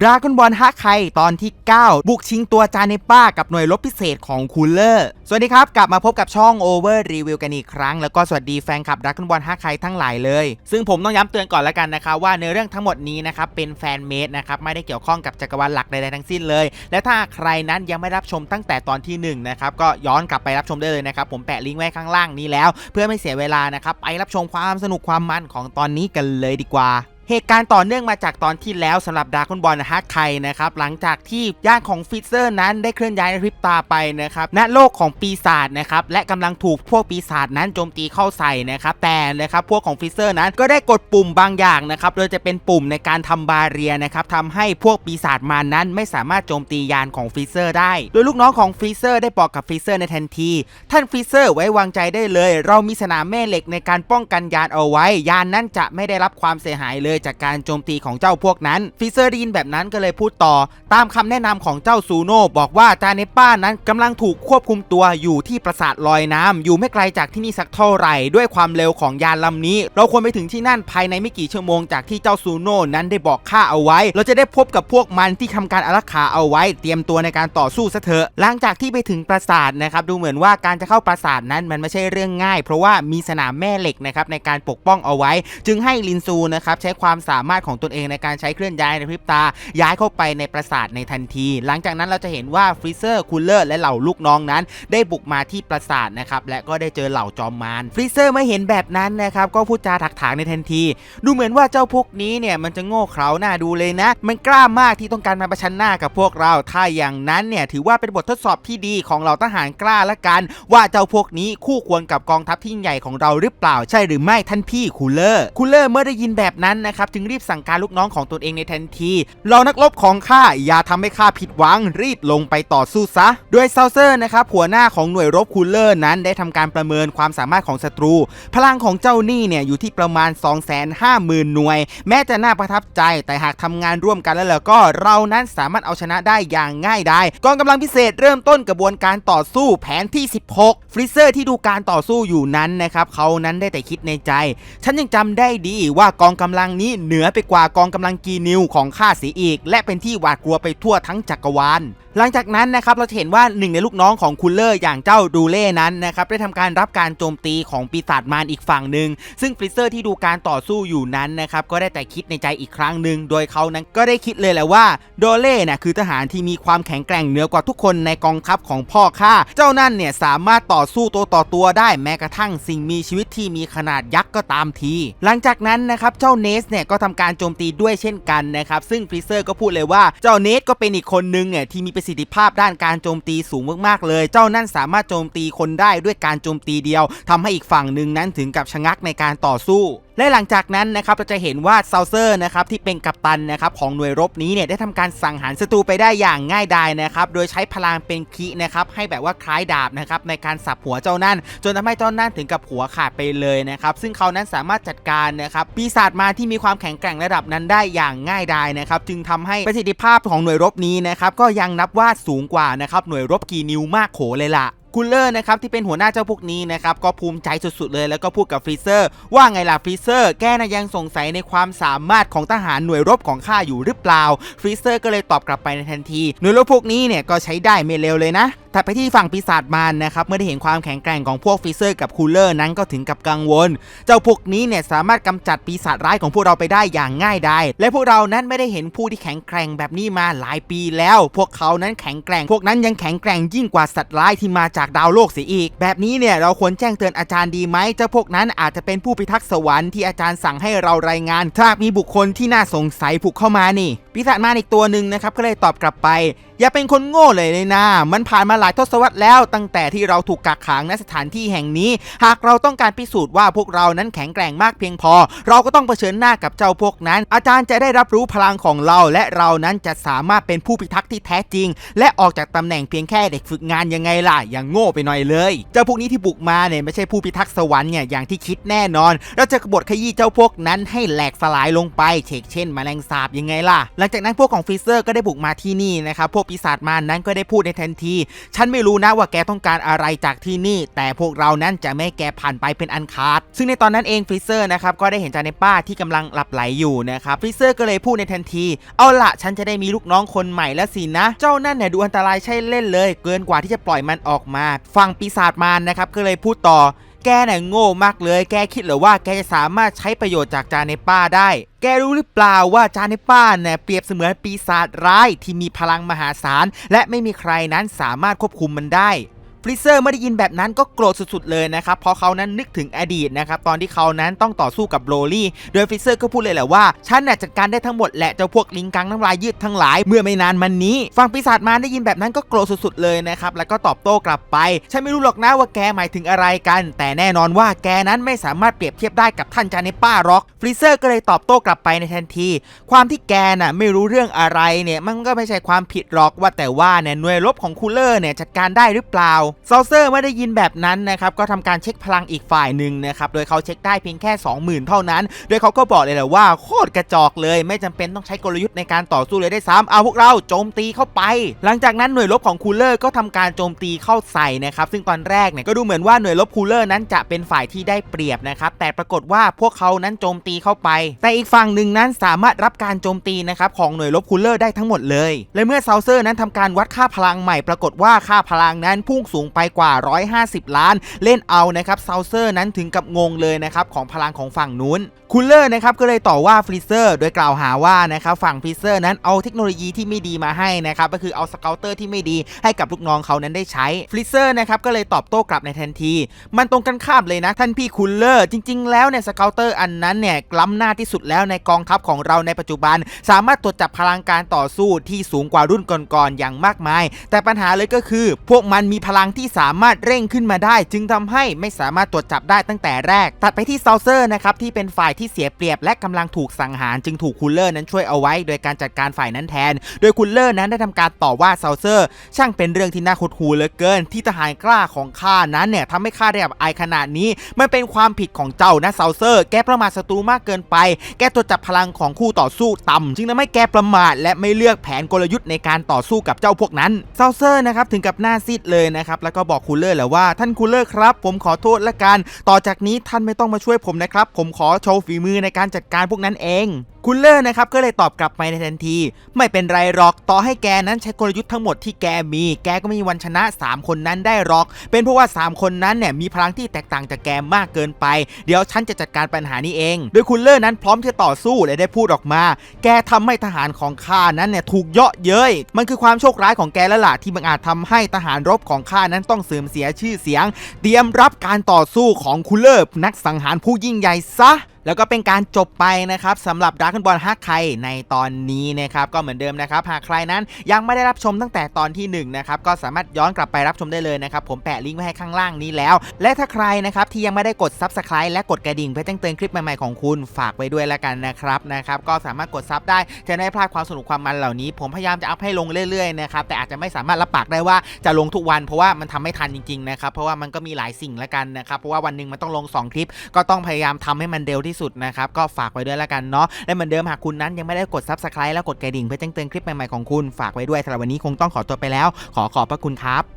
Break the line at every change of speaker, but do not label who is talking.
ดราก้อนบอลฮักไคตอนที่ 9 บุกชิงตัวจานในป้ากับหน่วยรบพิเศษของคูลเลอร์ สวัสดีครับ กลับมาพบกับช่อง Over Review กันอีกครั้ง แล้วก็สวัสดีแฟนคลับดราก้อนบอลฮักไคทั้งหลายเลย ซึ่งผมต้องย้ำเตือนก่อนแล้วกันนะคะว่าในเรื่องทั้งหมดนี้นะครับเป็นแฟนเมดนะครับไม่ได้เกี่ยวข้องกับจักรวาลหลักใดๆทั้งสิ้นเลย และถ้าใครนั้นยังไม่รับชมตั้งแต่ตอนที่หนึ่งนะครับก็ย้อนกลับไปรับชมได้เลยนะครับผมแปะลิงก์ไว้ข้างล่างนี้แล้ว เพื่อไม่เสียเวลานะครับไปรับชมความสนุกความมันของตอนนี้กันเลยดีกว่า เหตุการณ์ต่อเนื่องมาจากตอนที่แล้วสำหรับดาร์คอนบอลนะฮักไคนะครับหลังจากที่ญาติของฟิเซอร์นั้นได้เคลื่อนย้ายริบตาไปนะครับณโลกของปีศาจนะครับและกำลังถูกพวกปีศาจนั้นโจมตีเข้าใส่นะครับแต่นะครับพวกของฟิเซอร์นั้นก็ได้กดปุ่มบางอย่างนะครับโดยจะเป็นปุ่มในการทำบาเรียนะครับทำให้พวกปีศาจมานั้นไม่สามารถโจมตียานของฟิเซอร์ได้ โดยลูกน้องของฟิเซอร์ได้บอกกับฟิเซอร์ในทันที ท่านฟิเซอร์ไว้วางใจได้เลย เรามีสนามแม่เหล็กในการป้องกันยานเอาไว้ ยานนั้นจะไม่ได้รับความเสียหายเลยจากการโจมตีของเจ้าพวกนั้น ฟิเซอร์ได้ยินแบบนั้นก็เลยพูดต่อ ตามคำแนะนำของเจ้าซูโน่บอกว่าจาเนป้านั้นกำลังถูกควบคุมตัวอยู่ที่ปราสาทลอยน้ำอยู่ไม่ไกลจากที่นี่สักเท่าไหร่ ด้วยความเร็วของยานลำนี้ เราควรไปถึงที่นั่นภายในไม่กี่ชั่วโมงจากที่เจ้าซูโน่นั้นได้บอกข้าเอาไว้ เราจะได้พบกับพวกมันที่ทำการอารักขาเอาไว้ เตรียมตัวในการต่อสู้ซะเถอะหลังจากที่ไปถึงปราสาทนะครับดูเหมือนว่าการจะเข้าปราสาทนั้นมันไม่ใช่เรื่องง่าย เพราะว่ามีสนามแม่เหล็กนะครับในการปกป้องเอาไว้ จึงให้ลินซูนะครับใช้ความความสามารถของตนเองในการใช้เคลื่อนย้ายในพริบตา ย้ายเข้าไปในปราสาทในทันที หลังจากนั้นเราจะเห็นว่าฟรีเซอร์คูลเลอร์และเหล่าลูกน้องนั้น ได้บุกมาที่ปราสาทนะครับและก็ได้เจอเหล่าจอมมารฟรีเซอร์เมื่อเห็นแบบนั้นนะครับก็พูดจาถักถางในทันที ดูเหมือนว่าเจ้าพวกนี้เนี่ยมันจะโง่เขลาหน้าดูเลยนะ มันกล้ามากที่ต้องการมาประชันหน้ากับพวกเรา ถ้าอย่างนั้นเนี่ยถือว่าเป็นบททดสอบที่ดีของเราทหารกล้าละกัน ว่าเจ้าพวกนี้คู่ควรกับกองทัพที่ใหญ่ของเราหรือเปล่าใช่หรือไม่ท่านพี่คูลเลอร์คูลเลอร์เมื่อได้ยินแบบนั้นนะครับจึงรีบสั่งการลูกน้องของตนเองในทันทีเรานักรบของข้าอย่าทำให้ข้าผิดหวังรีบลงไปต่อสู้ซะโดยเซาเซอร์นะครับหัวหน้าของหน่วยรบคูลเลอร์นั้นได้ทำการประเมินความสามารถของศัตรู พลังของเจ้านี่เนี่ยอยู่ที่ประมาณ 250,000 หน่วย แม้จะน่าประทับใจแต่หากทำงานร่วมกันแล้วแล้วก็เรานั้นสามารถเอาชนะได้อย่างง่ายดายกองกำลังพิเศษเริ่มต้นกระบวนการต่อสู้แผนที่ 16 ฟริเซอร์ที่ดูการต่อสู้อยู่นั้นนะครับเขานั้นได้แต่คิดในใจ ฉันยังจำได้ดีว่ากองกำลังนี้เหนือไปกว่ากองกำลังกีนิวของข้าเสียอีก และเป็นที่หวาดกลัวไปทั่วทั้งจักรวาลหลังจากนั้นนะครับเราจะเห็นว่าหนึ่งในลูกน้องของคูลเลอร์อย่างเจ้าดูเล่นั้นนะครับได้ทำการรับการโจมตีของปีศาจมารอีกฝั่งหนึ่งซึ่งฟริเซอร์ที่ดูการต่อสู้อยู่นั้นนะครับก็ได้แต่คิดในใจอีกครั้งหนึ่งโดยเขานั้นก็ได้คิดเลยแหละว่าโดเล่น่ะคือทหารที่มีความแข็งแกร่งเหนือกว่าทุกคนในกองทัพของพ่อข้าเจ้านั่นเนี่ยสามารถต่อสู้ตัวต่อตัวได้แม้กระทั่งสิ่งมีชีวิตที่มีขนาดยักษ์ก็ตามที หลังจากนั้นนะครับเจ้าเนสเนี่ยก็ทำการโจมตีด้วยเช่นกันนะครับ ซึ่งฟริเซอร์ก็พูดเลยว่าเจ้าเนสก็เป็นอีกคนนึงเนี่ยที่มีประสิทธิภาพด้านการโจมตีสูงมากๆเลย เจ้านั่นสามารถโจมตีคนได้ด้วยการโจมตีเดียวทำให้อีกฝั่งหนึ่งนั้นถึงกับชะงักในการต่อสู้ และหลังจากนั้นนะครับเราจะเห็นว่าเซาเซอร์นะครับที่เป็นกัปตันนะครับของหน่วยรบนี้เนี่ยได้ทำการสังหารศัตรูไปได้อย่างง่ายดายนะครับโดยใช้พลังเป็นคีนะครับให้แบบว่าคล้ายดาบนะครับในการสับหัวเจ้านั่น จนทำให้เจ้านั่นถึงกับหัวขาดไปเลยนะครับซึ่งเขานั้นสามารถจัดการนะครับปีศาจมาที่มีความแข็งแกร่งระดับนั้นได้อย่างง่ายดายนะครับจึงทำให้ประสิทธิภาพของหน่วยรบนี้นะครับก็ยังนับว่าสูงกว่านะครับหน่วยรบกีนิวมากโขเลยล่ะ คูลเลอร์นะครับที่เป็นหัวหน้าเจ้าพวกนี้นะครับก็ภูมิใจสุดๆเลยแล้วก็พูดกับฟรีเซอร์ว่าไงล่ะฟรีเซอร์แกนะยังสงสัยในความสามารถของทหารหน่วยรบของข้าอยู่หรือเปล่าฟรีเซอร์ก็เลยตอบกลับไปในทันที หน่วยรบพวกนี้เนี่ยก็ใช้ได้ไม่เลวเลยนะ ถัดไปที่ฝั่งปีศาจมารนะครับเมื่อได้เห็นความแข็งแกร่งของพวกฟรีเซอร์กับคูลเลอร์นั้นก็ถึงกับกังวล เจ้าพวกนี้เนี่ยสามารถกำจัดปีศาจร้ายของพวกเราไปได้อย่างง่ายดายและพวกเรานั้นไม่ได้เห็นผู้ที่แข็งแกร่งแบบนี้มาหลายปีแล้ว พวกเขานั้นแข็งแกร่ง พวกนั้นยังแข็งแกร่งยิ่งกว่าสัตว์ร้ายที่มาจากดาวโลกเสียอีก แบบนี้เนี่ยเราควรแจ้งเตือนอาจารย์ดีไหมเจ้าพวกนั้นอาจจะเป็นผู้พิทักษ์สวรรค์ที่อาจารย์สั่งให้เรารายงานถ้าหากมีบุคคลที่น่าสงสัยผูกเข้ามานี่ปีศาจมารอีกตัวหนึ่งนะครับก็เลยตอบกลับไป อย่าเป็นคนโง่เลยเลยนะ มันผ่านมาหลายทศวรรษแล้ว ตั้งแต่ที่เราถูกกักขังณสถานที่แห่งนี้ หากเราต้องการพิสูจน์ว่าพวกเรานั้นแข็งแกร่งมากเพียงพอ เราก็ต้องเผชิญหน้ากับเจ้าพวกนั้น อาจารย์จะได้รับรู้พลังของเรา และเรานั้นจะสามารถเป็นผู้พิทักษ์ที่แท้จริง และออกจากตำแหน่งเพียงแค่เด็กฝึกงานยังไงล่ะอย่างโง่ไปหน่อยเลย เจ้าพวกนี้ที่บุกมาเนี่ยไม่ใช่ผู้พิทักษ์สวรรค์เนี่ยอย่างที่คิดแน่นอน เราจะกบฏขยี้เจ้าพวกนั้นให้แหลกสลายลงไปเชกเช่นแมลงสาบยังไงล่ะ หลังจากนั้นพวกของฟรีเซอร์ก็ได้บุกมาที่นี่นะครับพวกปีศาจมารนั้นก็ได้พูดในทันที ฉันไม่รู้นะว่าแกต้องการอะไรจากที่นี่ แต่พวกเรานั้นจะไม่แกผ่านไปเป็นอันขาด ซึ่งในตอนนั้นเองฟริเซอร์นะครับก็ได้เห็นจาเนป้าที่กำลังหลับไหลอยู่นะครับฟริเซอร์ก็เลยพูดในทันที เอาละฉันจะได้มีลูกน้องคนใหม่แล้วสินะ เจ้านั่นเนี่ยดูอันตรายใช่เล่นเลย เกินกว่าที่จะปล่อยมันออกมาฟังปีศาจมารนะครับก็เลยพูดต่อ แกเนี่ยโง่มากเลย แกคิดเหรือว่าแกจะสามารถใช้ประโยชน์จากจานเนป้าได้ แกรู้หรือเปล่าว่าจานเนป้าเนี่ยเปรียบเสมือนปีศาจร้ายที่มีพลังมหาศาลและไม่มีใครนั้นสามารถควบคุมมันได้ ฟริเซอร์เมื่อได้ยินแบบนั้นก็โกรธสุดๆเลยนะครับเพราะเขานั้นนึกถึงอดีตนะครับตอนที่เขานั้นต้องต่อสู้กับโรลี่โดยฟริเซอร์ก็พูดเลยแหละว่าฉันน่ะจัดการได้ทั้งหมดแหละเจ้าพวกลิงกังน้ำลายยืดทั้งหลายเมื่อไม่นานมานี้ฟังปีศาจมาได้ยินแบบนั้นก็โกรธสุดๆเลยนะครับแล้วก็ตอบโต้กลับไปฉันไม่รู้หรอกนะว่าแกหมายถึงอะไรกัน แต่แน่นอนว่าแกนั้นไม่สามารถเปรียบเทียบได้กับท่านจาเนป้าหรอกฟริเซอร์ก็เลยตอบโต้กลับไปในทันที ความที่แกน่ะไม่รู้เรื่องอะไรเนี่ยมันก็ไม่ใช่ความผิดหรอกว่าแต่ว่าเนี่ยหน่วยรบของคูลเลอร์เนี่ยจัดการได้หรือเปล่าซอเซอร์ไม่ได้ยินแบบนั้นนะครับก็ทำการเช็คพลังอีกฝ่ายหนึ่งนะครับโดยเขาเช็คได้เพียงแค่ 20,000 เท่านั้น โดยเขาก็บอกเลยแหละว่าโคตรกระจอกเลย ไม่จำเป็นต้องใช้กลยุทธ์ในการต่อสู้เลยได้ซ้ำเอาพวกเราโจมตีเข้าไป หลังจากนั้นหน่วยรบของคูลเลอร์ก็ทำการโจมตีเข้าใส่นะครับซึ่งตอนแรกเนี่ยก็ดูเหมือนว่าหน่วยรบคูลเลอร์นั้นจะเป็นฝ่ายที่ได้เปรียบนะครับแต่ปรากฏว่าพวกเขานั้นโจมตีเข้าไป แต่อีกฝั่งหนึ่งนั้นสามารถรับการโจมตีนะครับของหน่วยรบคูลเลอร์ได้ทั้งหมดเลย และเมื่อเซาเซอร์นั้นทำการวัดค่าพลังใหม่ปรากฏว่าค่าพลังนั้นพุ่งสูงไปกว่า 150 ล้าน เล่นเอานะครับเซาเซอร์นั้นถึงกับงงเลยนะครับของพลังของฝั่งนู้นคูลเลอร์นะครับก็เลยต่อว่าฟรีเซอร์โดยกล่าวหาว่านะครับฝั่งฟรีเซอร์นั้นเอาเทคโนโลยีที่ไม่ดีมาให้นะครับก็คือเอาสเกลเตอร์ที่ไม่ดีให้กับลูกน้องเขานั้นได้ใช้ฟรีเซอร์นะครับก็เลยตอบโต้กลับในทันที มันตรงกันข้ามเลยนะท่านพี่คูลเลอร์จริง ๆ แล้วเนี่ยสเกลเตอร์อันนั้นเนี่ยล้ำหน้าที่สุดแล้วในกองทัพของเราในปัจจุบัน สามารถตรวจจับพลังการต่อสู้ที่สูงกว่ารุ่นก่อนๆอย่างมากมาย แต่ปัญหาเลยก็คือ พวกมันมีพลังที่สามารถเร่งขึ้นมาได้ จึงทำให้ไม่สามารถตรวจจับได้ตั้งแต่แรก ตัดไปที่เซาเซอร์นะครับที่เป็นฝ่ายที่เสียเปรียบและกำลังถูกสังหารจึงถูกคูลเลอร์นั้นช่วยเอาไว้ โดยการจัดการฝ่ายนั้นแทน โดยคูลเลอร์นั้นได้ทำการต่อว่าเซาเซอร์ ช่างเป็นเรื่องที่น่าหดหูเหลือเกิน ที่ทหารกล้าของข้านั้นเนี่ยทำให้ข้าได้อับอายขนาดนี้ มันเป็นความผิดของเจ้านะเซาเซอร์ แกประมาทศัตรูมากเกินไป แกตรวจจับพลังของคู่ต่อสู้ต่ำจึงทำให้แกประมาทและไม่เลือกแผนกลยุทธ์ในการต่อสู้กับเจ้าพวกนั้นเซาเซอร์นะครับถึงกับหน้าซีดเลยนะครับแล้วก็บอกคูลเลอร์แหละว่าท่านคูลเลอร์ครับ ผมขอโทษละกัน ต่อจากนี้ท่านไม่ต้องมาช่วยผมนะครับ ผมขอโชว์ฝีมือในการจัดการพวกนั้นเอง คุณเลอร์นะครับก็เลยตอบกลับไปในทันที ไม่เป็นไรหรอกต่อให้แกนั้นใช้กลยุทธ์ทั้งหมดที่แกมี แกก็ไม่มีวันชนะ 3 คนนั้นได้หรอก เป็นเพราะว่า 3 คนนั้นเนี่ยมีพลังที่แตกต่างจากแกมากเกินไป เดี๋ยวฉันจะจัดการปัญหานี้เอง โดยคุณเลอร์นั้นพร้อมที่จะต่อสู้และได้พูดออกมา แกทำให้ทหารของข้านั้นเนี่ยถูกเยาะเย้ยมันคือความโชคร้ายของแกแล้วล่ะที่บังอาจทำให้ทหารรบของข้านั้นต้องเสื่อมเสียชื่อเสียง เตรียมรับการต่อสู้ของคุณเลอร์นักสังหารผู้ยิ่งใหญ่ซะ แล้วก็เป็นการจบไปนะครับสำหรับด r a ก o n บอลฮักไคในตอนนี้นะครับก็เหมือนเดิมนะครับหากใครนั้นยังไม่ได้รับชมตั้งแต่ตอนที่1นะครับก็สามารถย้อนกลับไปรับชมได้เลยนะครับผมแปะลิงก์ไว้ให้ข้างล่างนี้แล้ว และถ้าใครนะครับที่ยังไม่ได้กด Subscribe และกดกระดิ่งเพื่อแจ้งเตือนคลิปใหม่ๆของคุณฝากไว้ด้วยแล้วกันนะครับนะครับก็สามารถกดซับได้จะได้ไม่พลาดความสนุกความมันเหล่านี้ ผมพยายามจะอัพให้ลงเรื่อยๆนะครับแต่อาจจะไม่สามารถรับปากได้ว่าจะลงทุกวัน เพราะว่ามันทำไม่ทันจริงๆนะครับเพราะว่ามันก็มีหลายสิ่งแล้วกันนะครับเพราะว่าวันหนึ่งมันต้องลงสองคลิป ก็ต้องพยายามทำให้มันเร็วที่สุดนะครับก็ฝากไว้ด้วยแล้วกันเนาะและเหมือนเดิมหากคุณนั้นยังไม่ได้กด Subscribe แล้วกดกระดิ่งเพื่อแจ้งเตือนคลิปใหม่ๆของคุณฝากไว้ด้วยสำหรับวันนี้คงต้องขอตัวไปแล้ว ขอขอบพระคุณครับ